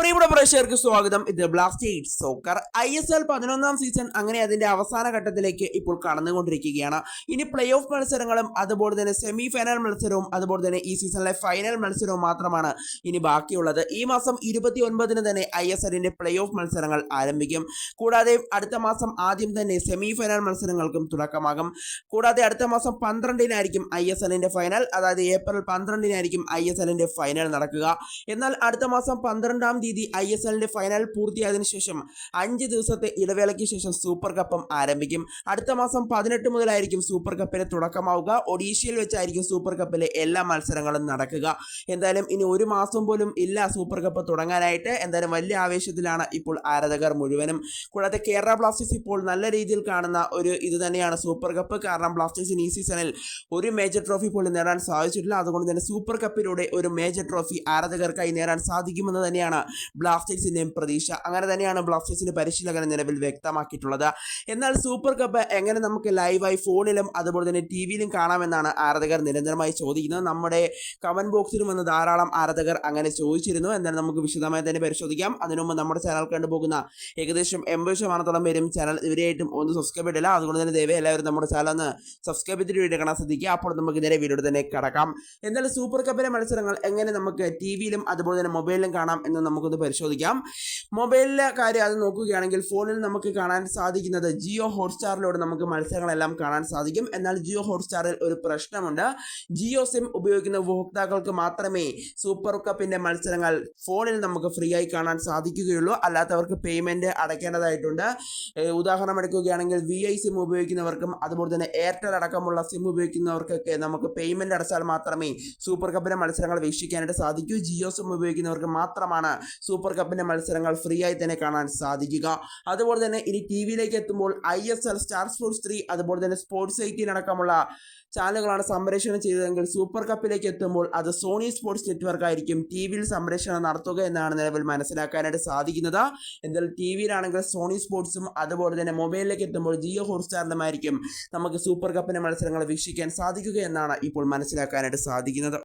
പ്രിയപ്പെട്ട പ്രേക്ഷകർക്ക് സ്വാഗതം. ഇത് Blasters soccer I S L പതിനൊന്നാം സീസൺ അങ്ങനെ അതിന്റെ അവസാന ഘട്ടത്തിലേക്ക് ഇപ്പോൾ കടന്നുകൊണ്ടിരിക്കുകയാണ്. ഇനി പ്ലേ ഓഫ് മത്സരങ്ങളും അതുപോലെ തന്നെ സെമി ഫൈനൽ മത്സരവും അതുപോലെ തന്നെ ഈ സീസണിലെ ഫൈനൽ മത്സരവും മാത്രമാണ് ഇനി ബാക്കിയുള്ളത്. ഈ മാസം ഇരുപത്തി ഒൻപതിന് തന്നെ ഐ എസ് എല്ലിന്റെ പ്ലേ ഓഫ് മത്സരങ്ങൾ ആരംഭിക്കും. കൂടാതെ അടുത്ത മാസം ആദ്യം തന്നെ സെമി ഫൈനൽ മത്സരങ്ങൾക്കും തുടക്കമാകും. കൂടാതെ അടുത്ത മാസം പന്ത്രണ്ടിനായിരിക്കും ഐ എസ് എല്ലിന്റെ ഫൈനൽ അതായത് ഏപ്രിൽ പന്ത്രണ്ടിനായിരിക്കും ഐ എസ് എല്ലിന്റെ ഫൈനൽ നടക്കുക. എന്നാൽ അടുത്ത മാസം പന്ത്രണ്ടാം തീയതി ഐ എസ് എല്ലിന്റെ ഫൈനൽ പൂർത്തിയായതിനു ശേഷം അഞ്ച് ദിവസത്തെ ഇടവേളയ്ക്ക് ശേഷം സൂപ്പർ കപ്പും ആരംഭിക്കും. അടുത്ത മാസം പതിനെട്ട് മുതലായിരിക്കും സൂപ്പർ കപ്പിന് തുടക്കമാവുക. ഒഡീഷയിൽ വെച്ചായിരിക്കും സൂപ്പർ കപ്പിലെ എല്ലാ മത്സരങ്ങളും നടക്കുക. എന്തായാലും ഇനി ഒരു മാസം പോലും ഇല്ല സൂപ്പർ കപ്പ് തുടങ്ങാനായിട്ട്. എന്തായാലും വലിയ ആവേശത്തിലാണ് ഇപ്പോൾ ആരാധകർ മുഴുവനും. കൂടാതെ കേരള ബ്ലാസ്റ്റേഴ്സ് ഇപ്പോൾ നല്ല രീതിയിൽ കാണുന്ന ഒരു ഇത് തന്നെയാണ് സൂപ്പർ കപ്പ് കാരണം ബ്ലാസ്റ്റേഴ്സിന് ഈ സീസണിൽ ഒരു മേജർ ട്രോഫി പോലും നേടാൻ സാധിച്ചിട്ടില്ല. അതുകൊണ്ട് തന്നെ സൂപ്പർ കപ്പിലൂടെ ഒരു മേജർ ട്രോഫി ആരാധകർക്കായി നേടാൻ സാധിക്കുമെന്ന് തന്നെയാണ് ബ്ലാസ്റ്റേഴ്സിന്റെയും പ്രതീക്ഷ. അങ്ങനെ തന്നെയാണ് ബ്ലാസ്റ്റേഴ്സിന്റെ പരിശീലകൻ നിലവിൽ വ്യക്തമാക്കിയിട്ടുള്ളത്. എന്നാൽ സൂപ്പർ കപ്പ് എങ്ങനെ നമുക്ക് ലൈവായി ഫോണിലും അതുപോലെ തന്നെ ടി വിയിലും കാണാമെന്നാണ് ആരാധകർ നിരന്തരമായി ചോദിക്കുന്നത്. നമ്മുടെ കമന്റ് ബോക്സിലും വന്ന് ധാരാളം ആരാധകർ അങ്ങനെ ചോദിച്ചിരുന്നു. എന്നാൽ നമുക്ക് വിശദമായി തന്നെ പരിശോധിക്കാം. അതിനു മുമ്പ് നമ്മുടെ ചാനൽ കണ്ടുപോകുന്ന ഏകദേശം എൺപത് ശതമാനത്തോളം പേരും ചാനൽ ഇവരെയായിട്ടും ഒന്ന് സബ്സ്ക്രൈബ് ഇടില്ല അതുകൊണ്ട് തന്നെ ദയവേ എല്ലാവരും നമ്മുടെ ചാനൽ ഒന്ന് സബ്സ്ക്രൈബ് ചെയ്തിട്ട് വീഡിയോ കാണാൻ ശ്രദ്ധിക്കുക. അപ്പോൾ നമുക്ക് നേരെ വീഡിയോ തന്നെ കടക്കാം. എന്നാൽ സൂപ്പർ കപ്പിലെ മത്സരങ്ങൾ എങ്ങനെ നമുക്ക് ടി വിയിലും അതുപോലെ തന്നെ മൊബൈലിലും കാണാം എന്ന് നമുക്കൊന്ന് പരിശോധിക്കാം. മൊബൈലിലെ കാര്യം അത് നോക്കുകയാണെങ്കിൽ ഫോണിൽ നമുക്ക് കാണാൻ സാധിക്കുന്നത് ജിയോ ഹോട്ട്സ്റ്റാറിലൂടെ നമുക്ക് മത്സരങ്ങളെല്ലാം കാണാൻ സാധിക്കും. എന്നാൽ ജിയോ ഹോട്ട്സ്റ്റാറിൽ ഒരു പ്രശ്നമുണ്ട്. ജിയോ സിം ഉപയോഗിക്കുന്ന ഉപഭോക്താക്കൾക്ക് മാത്രമേ സൂപ്പർ കപ്പിന്റെ മത്സരങ്ങൾ ഫോണിൽ നമുക്ക് ഫ്രീ ആയി കാണാൻ സാധിക്കുകയുള്ളൂ. അല്ലാത്തവർക്ക് പേയ്മെന്റ് അടയ്ക്കേണ്ടതായിട്ടുണ്ട്. ഉദാഹരണം എടുക്കുകയാണെങ്കിൽ വി ഐ സിം ഉപയോഗിക്കുന്നവർക്കും അതുപോലെ തന്നെ എയർടെൽ അടക്കമുള്ള സിം ഉപയോഗിക്കുന്നവർക്കൊക്കെ നമുക്ക് പേയ്മെന്റ് അടച്ചാൽ മാത്രമേ സൂപ്പർ കപ്പിന്റെ മത്സരങ്ങൾ വീക്ഷിക്കാനായിട്ട് സാധിക്കൂ. ജിയോ സിം ഉപയോഗിക്കുന്നവർക്ക് മാത്രമാണ് സൂപ്പർ കപ്പിന്റെ മത്സരങ്ങൾ ഫ്രീ ആയി തന്നെ കാണാൻ സാധിക്കുക. അതുപോലെ തന്നെ ഇനി ടി വിയിലേക്ക് എത്തുമ്പോൾ I S L Star Sports three അതുപോലെ തന്നെ സ്പോർട്സ് എയ്റ്റീൻ അടക്കമുള്ള ചാനലുകളാണ് സംപ്രേഷണം ചെയ്തതെങ്കിൽ സൂപ്പർ കപ്പിലേക്ക് എത്തുമ്പോൾ അത് സോണി സ്പോർട്സ് നെറ്റ്വർക്ക് ആയിരിക്കും ടി വിയിൽ സംപ്രേഷണം നടത്തുക എന്നാണ് നിലവിൽ മനസ്സിലാക്കാനായിട്ട് സാധിക്കുന്നത്. എന്നാൽ ടി വിയിലാണെങ്കിൽ സോണി സ്പോർട്സും അതുപോലെ തന്നെ മൊബൈലിലേക്ക് എത്തുമ്പോൾ ജിയോ ഹോട്ട്സ്റ്റാറിലുമായിരിക്കും നമുക്ക് സൂപ്പർ കപ്പിന്റെ മത്സരങ്ങൾ വീക്ഷിക്കാൻ സാധിക്കുക എന്നാണ് ഇപ്പോൾ മനസ്സിലാക്കാനായിട്ട് സാധിക്കുന്നത്.